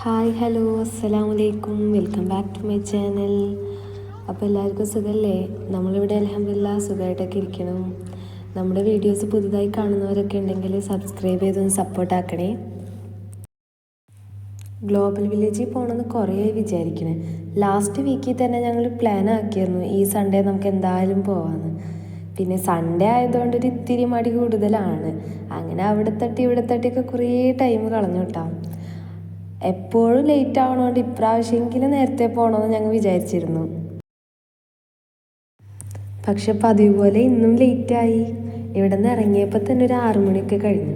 Hi hello അസ്സലാം വലൈക്കും welcome back to my channel. അപ്പോൾ എല്ലാവർക്കും സുഖമല്ലേ നമ്മളിവിടെ അലഹമില്ല സുഖമായിട്ടൊക്കെ ഇരിക്കണം. നമ്മുടെ വീഡിയോസ് പുതുതായി കാണുന്നവരൊക്കെ ഉണ്ടെങ്കിൽ സബ്സ്ക്രൈബ് ചെയ്തൊന്ന് സപ്പോർട്ട് ആക്കണേ. ഗ്ലോബൽ വില്ലേജിൽ പോകണമെന്ന് കുറേ വിചാരിക്കണേ. ലാസ്റ്റ് വീക്കിൽ തന്നെ ഞങ്ങൾ പ്ലാൻ ആക്കിയിരുന്നു ഈ സൺഡേ നമുക്ക് എന്തായാലും പോവാമെന്ന് പിന്നെ സൺഡേ ആയതുകൊണ്ട് ഒരു ഇത്തിരി മടി കൂടുതലാണ്. അങ്ങനെ അവിടെ തട്ടി ഇവിടെ തട്ടിയൊക്കെ കുറേ ടൈം കളഞ്ഞു കേട്ടോ എപ്പോഴും ലേറ്റ് ആവണോണ്ട് ഇപ്രാവശ്യമെങ്കിലും നേരത്തെ പോകണമെന്ന് ഞങ്ങൾ വിചാരിച്ചിരുന്നു. പക്ഷെ പതിവ് പോലെ ഇന്നും ലേറ്റായി ഇവിടെ നിന്ന് ഇറങ്ങിയപ്പോൾ തന്നെ ഒരു ആറു മണിയൊക്കെ കഴിഞ്ഞു.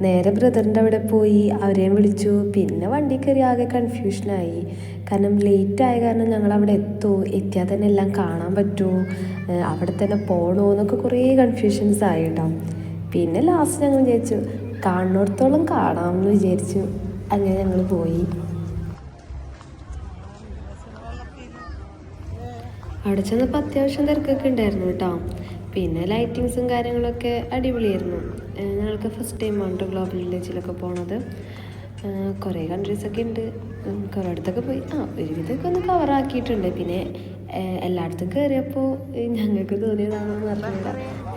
നേരെ ബ്രദറിന്റെ അവിടെ പോയി അവരെയും വിളിച്ചു. പിന്നെ വണ്ടി കയറി ആകെ കൺഫ്യൂഷനായി കാരണം ലേറ്റ് ആയ കാരണം ഞങ്ങൾ അവിടെ എത്തുമോ എത്തിയാൽ തന്നെ എല്ലാം കാണാൻ പറ്റുമോ അവിടെ തന്നെ പോകണോ എന്നൊക്കെ കുറേ കൺഫ്യൂഷൻസ് ആയിട്ടോ പിന്നെ ലാസ്റ്റ് ഞങ്ങൾ വിചാരിച്ചു കാണുന്നിടത്തോളം കാണാമെന്ന് വിചാരിച്ചു. അങ്ങനെ ഞങ്ങൾ പോയി. അവിടെ ചെന്നപ്പോൾ അത്യാവശ്യം തിരക്കൊക്കെ ഉണ്ടായിരുന്നു കേട്ടോ. പിന്നെ ലൈറ്റിങ്സും കാര്യങ്ങളൊക്കെ അടിപൊളിയായിരുന്നു. ഞങ്ങൾക്ക് ഫസ്റ്റ് ടൈമാണ് കേട്ടോ ഗ്ലോബൽ വില്ലേജിലൊക്കെ പോണത്. കുറേ കൺട്രീസൊക്കെ ഉണ്ട്. കുറേ അടുത്തൊക്കെ പോയി. ആ ഒരുവിധമൊക്കെ ഒന്ന് കവറാക്കിയിട്ടുണ്ട് പിന്നെ എല്ലായിടത്തും കയറിയപ്പോൾ ഞങ്ങൾക്ക് തോന്നിയതാണെന്ന് പറഞ്ഞില്ല.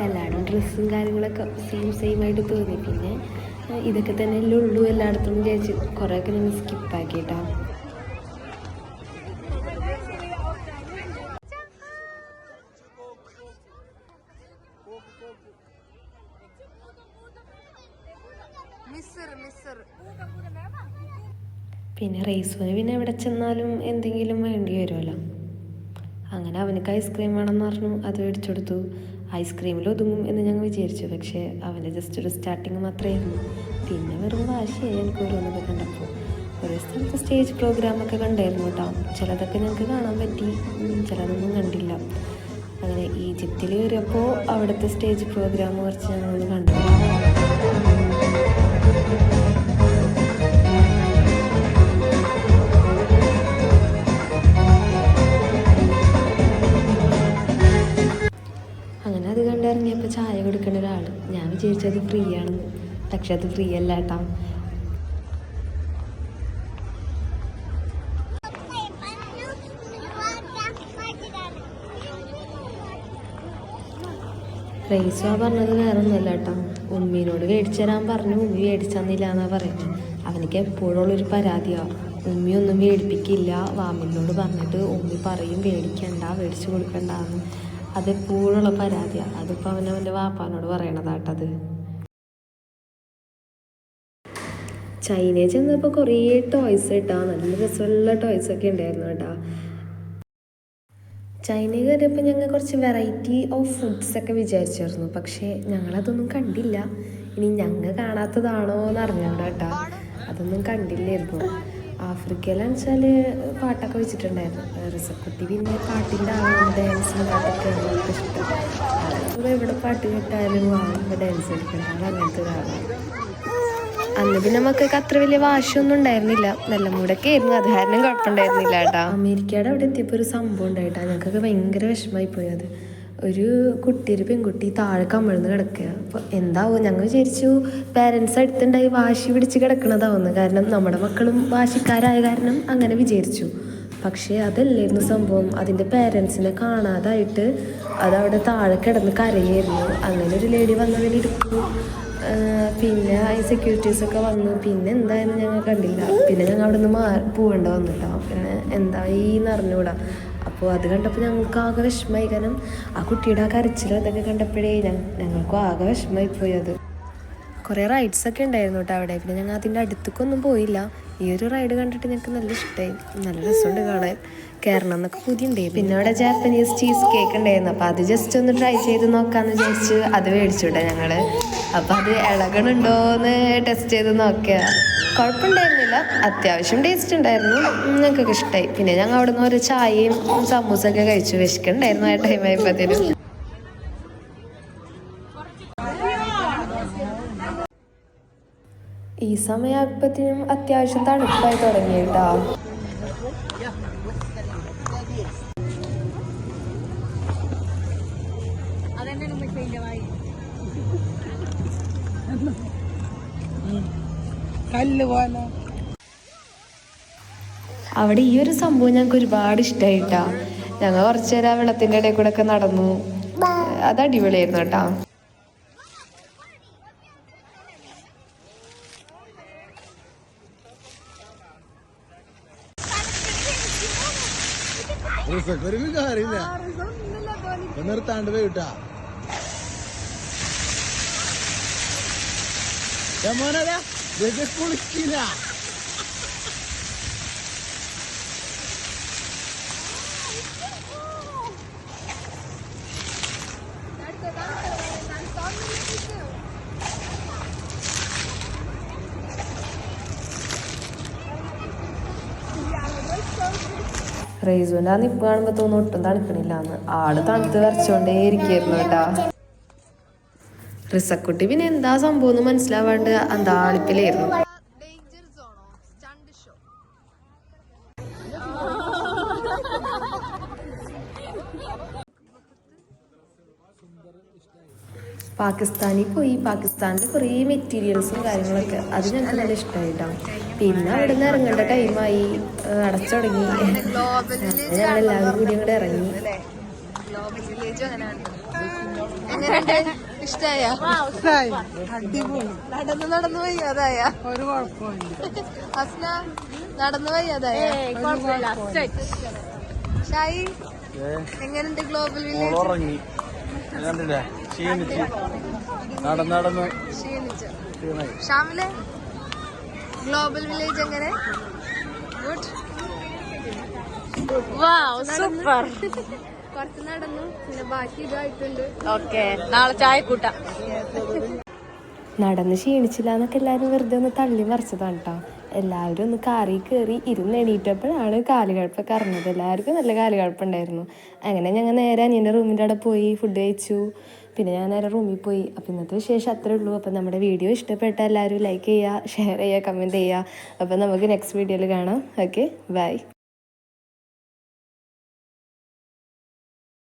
എല്ലായിടും ഡ്രസ്സും കാര്യങ്ങളൊക്കെ സെയിം സെയിം ആയിട്ട് തോന്നി. പിന്നെ ഇതൊക്കെ തന്നെ അല്ലേ ഉള്ളൂ എല്ലായിടത്തും വിചാരിച്ച് കുറേയൊക്കെ നമ്മൾ സ്കിപ്പാക്കി കേട്ടോ പിന്നെ റേസുവിന് പിന്നെ എവിടെ ചെന്നാലും എന്തെങ്കിലും വേണ്ടി വരുമല്ലോ. അങ്ങനെ അവനക്ക് ഐസ്ക്രീം വേണമെന്ന് പറഞ്ഞു. അത് മേടിച്ചെടുത്തു. ഐസ്ക്രീമിൽ ഒതുങ്ങും എന്ന് ഞങ്ങൾ വിചാരിച്ചു. പക്ഷേ അവന്റെ ജസ്റ്റ് ഒരു സ്റ്റാർട്ടിങ് മാത്രമായിരുന്നു പിന്നെ വെറും വാശിയായി എനിക്ക് ഓരോന്നൊക്കെ കണ്ടപ്പോൾ. ഒരു സ്ഥലത്ത് സ്റ്റേജ് പ്രോഗ്രാമൊക്കെ കണ്ടായിരുന്നു കേട്ടോ. ചിലതൊക്കെ ഞങ്ങൾക്ക് കാണാൻ പറ്റി. ചിലതൊന്നും കണ്ടില്ല. അങ്ങനെ ഈജിപ്തിൽ കയറിയപ്പോൾ അവിടുത്തെ സ്റ്റേജ് പ്രോഗ്രാം കുറച്ച് ഞങ്ങൾ കണ്ടു. വിചാരിച്ചത് ഫ്രീ ആണ് പക്ഷെ അത് ഫ്രീ അല്ല കേട്ടോ. റൈസ പറഞ്ഞത് വേറെ ഒന്നുമല്ല കേട്ടോ. ഉമ്മീനോട് മേടിച്ചു തരാൻ പറഞ്ഞു. ഉമ്മി മേടിച്ചു തന്നില്ല എന്നാ പറയുന്നത്. അവനിക്ക് എപ്പോഴുള്ളൊരു പരാതിയാണ് ഉമ്മി ഒന്നും മേടിപ്പിക്കില്ല. വാമിനോട് പറഞ്ഞിട്ട് ഉമ്മി പറയും മേടിക്കണ്ട മേടിച്ചു കൊടുക്കണ്ടെന്ന്. അതെപ്പോഴുള്ള പരാതിയാണ്. അതിപ്പോൾ അവൻ അവന്റെ വാപ്പാനോട് പറയണതാട്ടത്. ചൈനയിൽ ചെന്നപ്പോൾ കുറേ ടോയ്സ് കേട്ടാ നല്ല രസമുള്ള ടോയ്സ് ഒക്കെ ഉണ്ടായിരുന്നു കേട്ടാ. ചൈനയിൽ കയറിയപ്പോൾ ഞങ്ങൾ കുറച്ച് വെറൈറ്റി ഓഫ് ഫുഡ്സ് ഒക്കെ വിചാരിച്ചിരുന്നു പക്ഷേ ഞങ്ങളതൊന്നും കണ്ടില്ല. ഇനി ഞങ്ങൾ കാണാത്തതാണോ എന്ന് അറിഞ്ഞൂടാ കേട്ടോ. അതൊന്നും കണ്ടില്ലായിരുന്നു. ആഫ്രിക്കയിലെന്ന് വെച്ചാൽ പാട്ടൊക്കെ വെച്ചിട്ടുണ്ടായിരുന്നു. റിസക്കുട്ടി പിന്നെ പാട്ടിന്റെ ആളും ഡാൻസും പാട്ടൊക്കെ ഞങ്ങൾക്ക് ഇഷ്ടം. എവിടെ പാട്ട് കേട്ടാലും ആളുമ്പോൾ ഡാൻസ് കളിക്കേണ്ട അങ്ങനത്തെ ഒരാളാണ്. അന്ന് പിന്നെ മക്കൾക്ക് അത്ര വലിയ വാശിയൊന്നും ഉണ്ടായിരുന്നില്ല. നല്ല മൂടൊക്കെ ആയിരുന്നു അത് കാരണം കുഴപ്പമുണ്ടായിരുന്നില്ല കേട്ടോ. അമേരിക്കയുടെ അവിടെ എത്തിയപ്പോൾ ഒരു സംഭവം ഉണ്ടായിട്ടാ. ഞങ്ങൾക്കൊക്കെ ഭയങ്കര വിഷമമായി പോയത് ഒരു കുട്ടി ഒരു പെൺകുട്ടി താഴെ കമിഴ്ന്ന് കിടക്കുക. അപ്പോൾ എന്താവും ഞങ്ങൾ വിചാരിച്ചു പേരൻസ് അടുത്തുണ്ടായി വാശി പിടിച്ച് കിടക്കണതാവുന്നു. കാരണം നമ്മുടെ മക്കളും വാശിക്കാരായ കാരണം അങ്ങനെ വിചാരിച്ചു. പക്ഷേ അതല്ലായിരുന്നു സംഭവം. അതിന്റെ പേരൻസിനെ കാണാതായിട്ട് അതവിടെ താഴെ കിടന്ന് കരയായിരുന്നു. അങ്ങനെ ഒരു ലേഡി വന്നതിലെടുത്തു പിന്നെ ഈ സെക്യൂരിറ്റീസൊക്കെ വന്നു. പിന്നെ എന്തായാലും ഞങ്ങൾ കണ്ടില്ല. പിന്നെ ഞങ്ങൾ അവിടെ നിന്ന് മാ പോകേണ്ട വന്നിട്ടോ പിന്നെ എന്താ എന്ന് അറിഞ്ഞുകൂടാ. അപ്പോൾ അത് കണ്ടപ്പോൾ ഞങ്ങൾക്ക് ആകെ വിഷമമായി. കാരണം ആ കുട്ടിയുടെ ആ കരച്ചിലും അതൊക്കെ കണ്ടപ്പോഴേ ഞങ്ങൾക്കും ആകെ വിഷമമായി പോയി അത്. കുറേ റൈഡ്സൊക്കെ ഉണ്ടായിരുന്നു കേട്ടോ അവിടെ. പിന്നെ ഞങ്ങൾ അതിന്റെ അടുത്തേക്കൊന്നും പോയില്ല. ഈ ഒരു റൈഡ് കണ്ടിട്ട് ഞങ്ങൾക്ക് നല്ല ഇഷ്ടമായി നല്ല രസമുണ്ട് കാണാൻ. കയറണം എന്നൊക്കെ പുതിയുണ്ടായി പിന്നെ അവിടെ ജാപ്പനീസ് ചീസ് കേക്ക് ഉണ്ടായിരുന്നു. അപ്പോൾ അത് ജസ്റ്റ് ഒന്ന് ട്രൈ ചെയ്ത് നോക്കാമെന്ന് വിചാരിച്ച് അത് മേടിച്ചു കേട്ടോ ഞങ്ങൾ അപ്പോൾ അത് ഇളകണുണ്ടോ എന്ന് ടെസ്റ്റ് ചെയ്ത് നോക്കിയ കുഴപ്പമുണ്ടായിരുന്നില്ല. അത്യാവശ്യം ടേസ്റ്റ് ഉണ്ടായിരുന്നു. ഞങ്ങൾക്കൊക്കെ ഇഷ്ടമായി പിന്നെ ഞങ്ങൾ അവിടെ നിന്ന് ഒരു ചായയും സമൂസൊക്കെ കഴിച്ചു. വിശക്കുണ്ടായിരുന്നു ആ ടൈം ഈ സമയമായപ്പോഴത്തേനും അത്യാവശ്യം തണുപ്പായി തുടങ്ങി കേട്ടോ കല്ല് പോലെ അവിടെ ഈ ഒരു സംഭവം ഞങ്ങൾക്ക് ഒരുപാട് ഇഷ്ടമായിട്ടാ ഞങ്ങൾ കുറച്ചു നേരം വെള്ളത്തിന്റെ ഇടയിൽ കൂടെ ഒക്കെ നടന്നു. അത് അടിപൊളിയായിരുന്നു കേട്ടോ. റിസക്ക് കാര്യമില്ല ഇപ്പൊ നിർത്താണ്ട് പോയിട്ടാ മോനതാ കുളിക്കില്ല. റേസുവിന്റെ ആ നിപ്പ് കാണുമ്പോൾ തോന്നുന്നു ഒട്ടും തണുക്കണില്ല എന്ന്. ആട് തണുത്ത് വരച്ചോണ്ടേ ഇരിക്കായിരുന്നു കേട്ടാ. റിസക്കുട്ടി പിന്നെ എന്താ സംഭവം എന്ന് മനസ്സിലാവാണ്ട് അന്താളിപ്പിലായിരുന്നു പാകിസ്ഥാനിൽ പോയി. പാകിസ്ഥാനിൽ കുറേ മെറ്റീരിയൽസും കാര്യങ്ങളൊക്കെ. അത് ഞങ്ങൾക്ക് നല്ല ഇഷ്ടമായിട്ടാണ് പിന്നെ അവിടെ നിന്ന് ഇറങ്ങേണ്ട ടൈമായി അടച്ചുടങ്ങി എല്ലാവരും കൂടി അങ്ങോട്ട് ഇറങ്ങി. ഗ്ലോബൽ വില്ലേജ് അങ്ങനെ എങ്ങനെയുണ്ട്? ഇഷ്ടായ? നടന്നു നടന്നു വയ്യാതായ? ഒരു അസ്ന നടന്നു വയ്യാതായ? ഷായി എങ്ങനെയുണ്ട് ഗ്ലോബൽ വില്ലേജ്? ഉറങ്ങി. കണ്ടില്ലേ ക്ഷീണിച്ച്. നടന്ന് നടന്ന് ക്ഷീണിച്ചു. ഷാമിലെ? ഗ്ലോബൽ വില്ലേജ് എങ്ങനെ? ഗുഡ് സൂപ്പർ കുറച്ച് നടന്നു. പിന്നെ ബാക്കി ഇതായിട്ടുണ്ട് ഓക്കെ നാളെ ചായ കൂട്ടാം. നടന്ന് ക്ഷീണിച്ചില്ല എന്നൊക്കെ എല്ലാവരും വെറുതെ ഒന്ന് തള്ളി മറിച്ചതാണ് കേട്ടോ എല്ലാവരും ഒന്ന് കാറി കയറി ഇരുന്ന് എണീറ്റപ്പോഴാണ് കാലുകഴപ്പൊക്കെ അറിഞ്ഞത് എല്ലാവർക്കും നല്ല കാലുകഴപ്പുണ്ടായിരുന്നു അങ്ങനെ ഞങ്ങൾ നേരെ അനിയന്റെ റൂമിന്റെ അവിടെ പോയി ഫുഡ് കഴിച്ചു. പിന്നെ ഞാൻ നേരെ റൂമിൽ പോയി. അപ്പോൾ ഇന്നത്തെ വിശേഷം അത്രേ ഉള്ളൂ. അപ്പോൾ നമ്മുടെ വീഡിയോ ഇഷ്ടപ്പെട്ട എല്ലാവരും ലൈക്ക് ചെയ്യുക ഷെയർ ചെയ്യുക കമന്റ് ചെയ്യുക. അപ്പോൾ നമുക്ക് നെക്സ്റ്റ് വീഡിയോയിൽ കാണാം. Okay bye